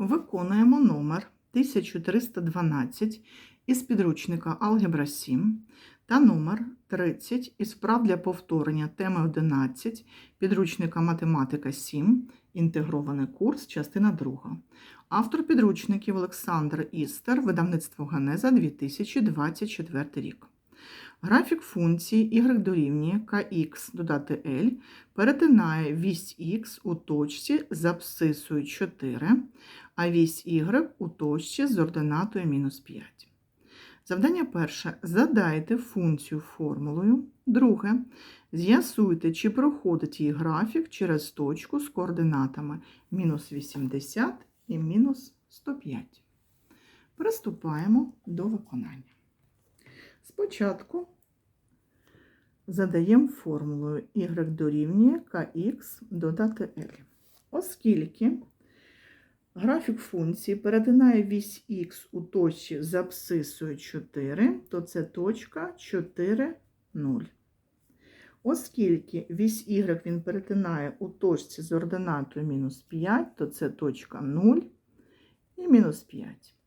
Виконуємо номер 1312 із підручника Алгебра 7 та номер 30 із вправ для повторення теми 11 підручника Математика 7, інтегрований курс, частина 2. Автор підручників Олександр Істер, видавництво Ганеза 2024 рік. Графік функції y дорівнює kx додати L перетинає вісь х у точці з абсцисою 4, а вісь y у точці з ординатою мінус 5. Завдання перше. Задайте функцію формулою. Друге. З'ясуйте, чи проходить її графік через точку з координатами мінус 80 і мінус 105. Приступаємо до виконання. Спочатку задаємо формулою y дорівнює kx додати L. Оскільки графік функції перетинає вісь х у точці з абсцисою 4, то це точка 4, 0. Оскільки вісь y він перетинає у точці з ординатою мінус 5, то це точка 0 і мінус 5.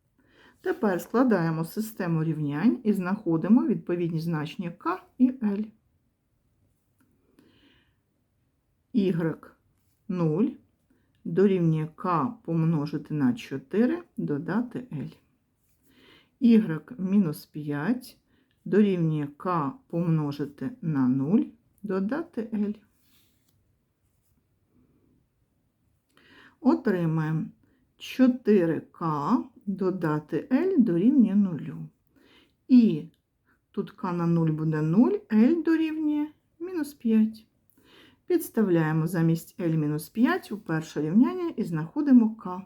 Тепер складаємо систему рівнянь і знаходимо відповідні значення k і L. y 0 дорівнює k помножити на 4 додати L. y мінус 5 дорівнює k помножити на 0 додати L. Отримаємо 4К додати L дорівнює 0. І тут К на 0 буде 0, L дорівнює мінус 5. Підставляємо замість L мінус 5 у перше рівняння і знаходимо К.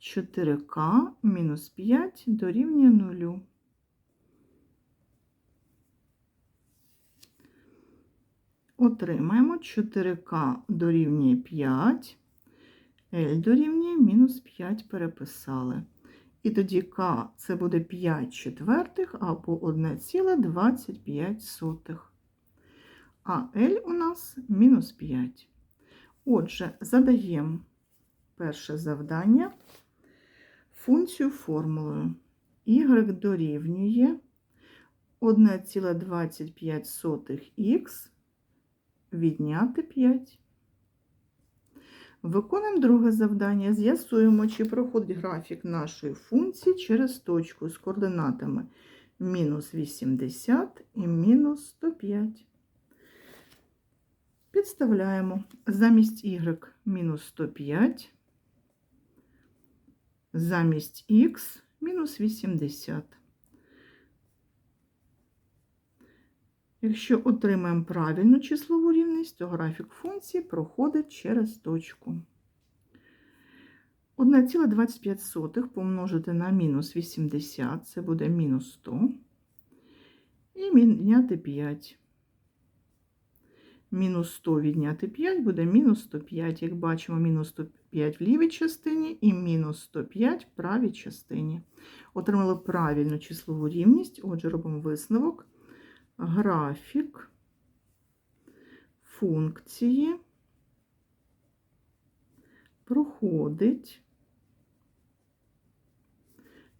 4К мінус 5 дорівнює 0. Отримаємо 4К дорівнює 5. L дорівнює мінус 5 переписали. І тоді К це буде 5 четвертих або 1,25. А L у нас мінус 5. Отже, задаємо перше завдання функцію формулою y дорівнює 1,25х відняти 5. Виконуємо друге завдання. З'ясуємо, чи проходить графік нашої функції через точку з координатами мінус 80 і мінус 105. Підставляємо замість y мінус 105, замість х мінус 80. Якщо отримаємо правильну числову рівність, то графік функції проходить через точку. 1,25 помножити на мінус 80, це буде мінус 100. І відняти 5. Мінус 100 відняти 5 буде мінус 105. Як бачимо, мінус 105 в лівій частині і мінус 105 в правій частині. Отримали правильну числову рівність, отже, робимо висновок графік функції проходить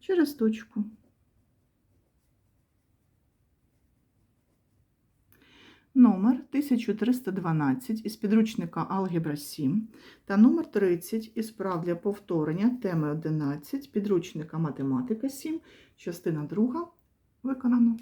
через точку. Номер 1312 із підручника Алгебра 7 та номер 30 із прав для повторення теми 11 підручника Математика 7, частина 2 виконано.